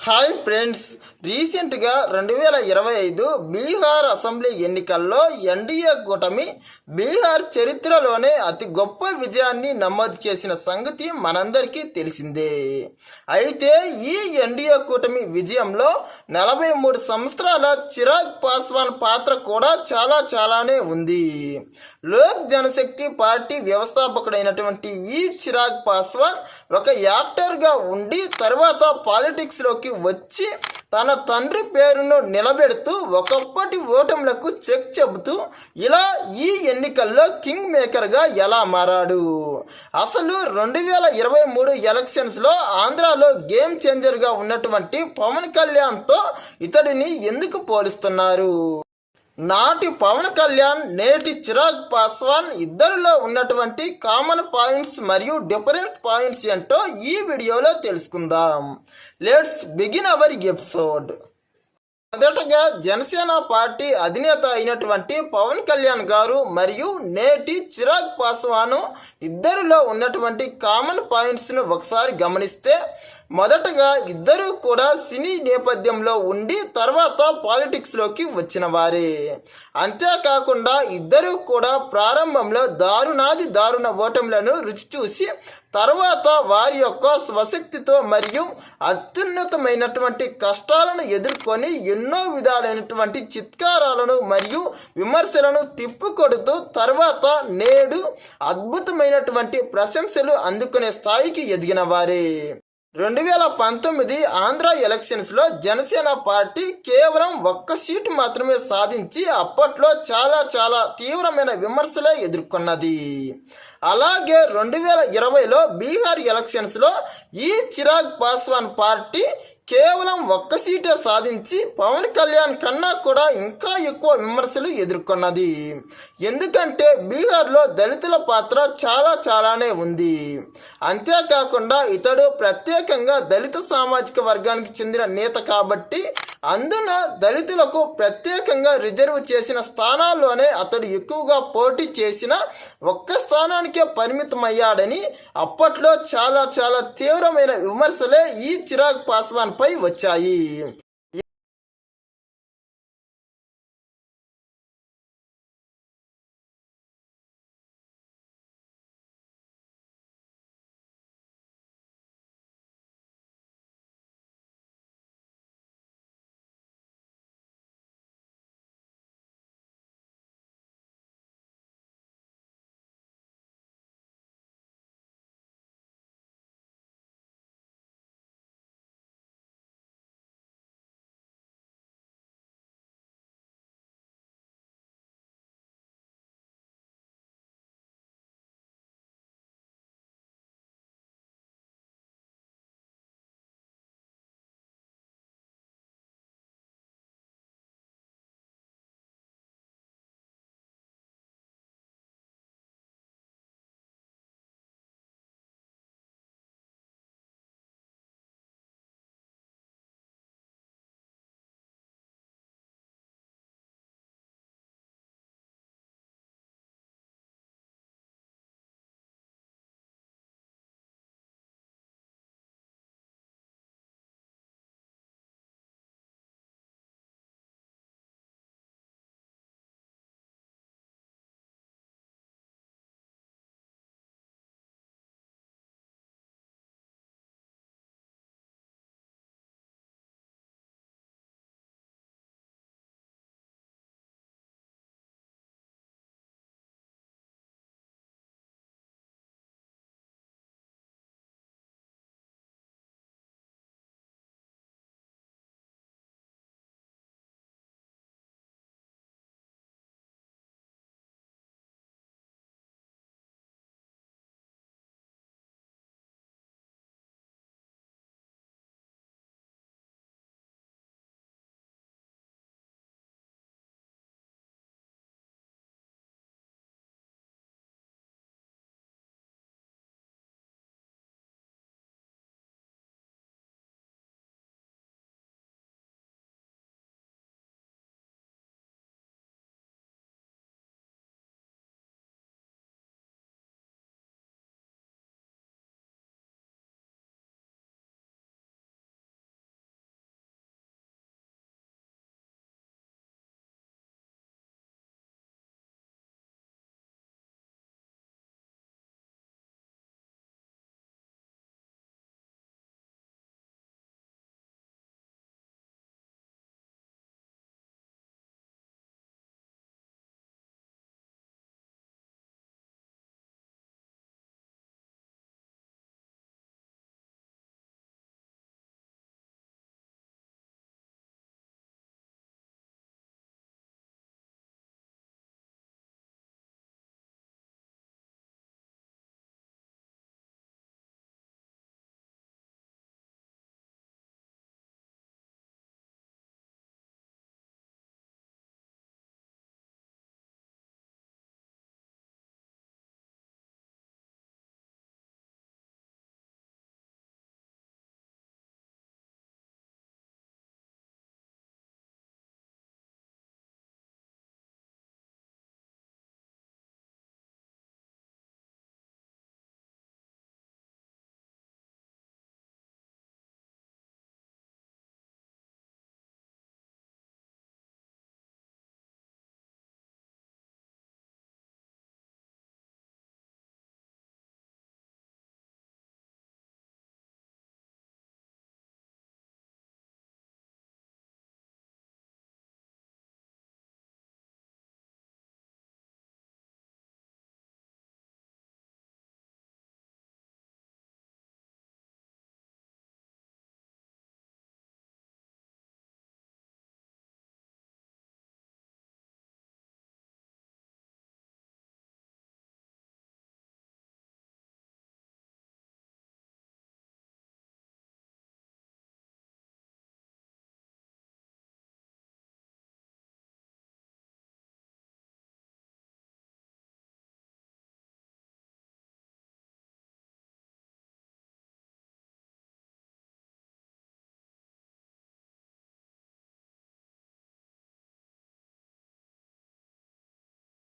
Hi friends రీసెంట్గా రెండు వేల ఇరవై ఐదు బీహార్ అసెంబ్లీ ఎన్నికల్లో ఎన్డీఏ కూటమి బీహార్ చరిత్రలోనే అతి గొప్ప విజయాన్ని నమోదు చేసిన సంగతి మనందరికీ తెలిసిందే. అయితే ఈ ఎన్డీఏ కూటమి విజయంలో నలభై మూడు సంవత్సరాల చిరాగ్ పాస్వాన్ పాత్ర కూడా చాలా చాలానే ఉంది. లోక్ జనశక్తి పార్టీ వ్యవస్థాపకుడైనటువంటి ఈ చిరాగ్ పాస్వాన్ ఒక యాక్టర్గా ఉండి తర్వాత పాలిటిక్స్లోకి వచ్చి తన తండ్రి పేరును నిలబెడుతూ ఒకప్పటి ఓటములకు చెక్ చెబుతూ ఇలా ఈ ఎన్నికల్లో కింగ్ మేకర్గా ఎలా మారాడు? అసలు రెండు వేల ఇరవై మూడు ఎలక్షన్స్లో ఆంధ్రాలో గేమ్ చేంజర్గా ఉన్నటువంటి పవన్ కళ్యాణ్తో ఇతడిని ఎందుకు పోలుస్తున్నారు? నాటి పవన్ కళ్యాణ్ నేటి చిరాగ్ పాస్వాన్ ఇద్దరిలో ఉన్నటువంటి కామన్ పాయింట్స్ మరియు డిఫరెంట్ పాయింట్స్ ఏంటో ఈ వీడియోలో తెలుసుకుందాం. లెట్స్ బిగిన్ అవర్ ఎపిసోడ్ మొదటగా జనసేన పార్టీ అధినేత అయినటువంటి పవన్ కళ్యాణ్ గారు మరియు నేటి చిరాగ్ పాస్వాను ఇద్దరిలో ఉన్నటువంటి కామన్ పాయింట్స్ను ఒకసారి గమనిస్తే మొదటగా ఇద్దరు కూడా సినీ నేపథ్యంలో ఉండి తర్వాత పాలిటిక్స్లోకి వచ్చిన వారే. అంతేకాకుండా ఇద్దరు కూడా ప్రారంభంలో దారుణాది దారుణ ఓటములను రుచి చూసి తర్వాత వారి యొక్క స్వశక్తితో మరియు అత్యున్నతమైనటువంటి కష్టాలను ఎదుర్కొని ఎన్నో విధాలైనటువంటి చిత్కారాలను మరియు విమర్శలను తిప్పుకొడుతూ తర్వాత నేడు అద్భుతమైనటువంటి ప్రశంసలు అందుకునే స్థాయికి ఎదిగిన వారే. రెండు వేల పంతొమ్మిది ఆంధ్ర ఎలక్షన్స్లో జనసేన పార్టీ కేవలం ఒక్క సీటు మాత్రమే సాధించి అప్పట్లో చాలా చాలా తీవ్రమైన విమర్శలే ఎదుర్కొన్నది. అలాగే రెండు వేల ఇరవైలో బీహార్ ఎలక్షన్స్లో ఈ చిరాగ్ పాస్వాన్ పార్టీ కేవలం ఒక్క సీటే సాధించి పవన్ కళ్యాణ్ కన్నా కూడా ఇంకా ఎక్కువ విమర్శలు ఎదుర్కొన్నది. ఎందుకంటే బీహార్లో దళితుల పాత్ర చాలా చాలానే ఉంది. అంతేకాకుండా ఇతడు ప్రత్యేకంగా దళిత సామాజిక వర్గానికి చెందిన నేత కాబట్టి అందున దళితులకు ప్రత్యేకంగా రిజర్వ్ చేసిన స్థానాల్లోనే అతడు ఎక్కువగా పోటీ చేసిన ఒక్క స్థానానికే పరిమితమయ్యాడని అప్పట్లో చాలా చాలా తీవ్రమైన విమర్శలే ఈ చిరాగ్ పాస్వాన్ పై వచ్చాయి.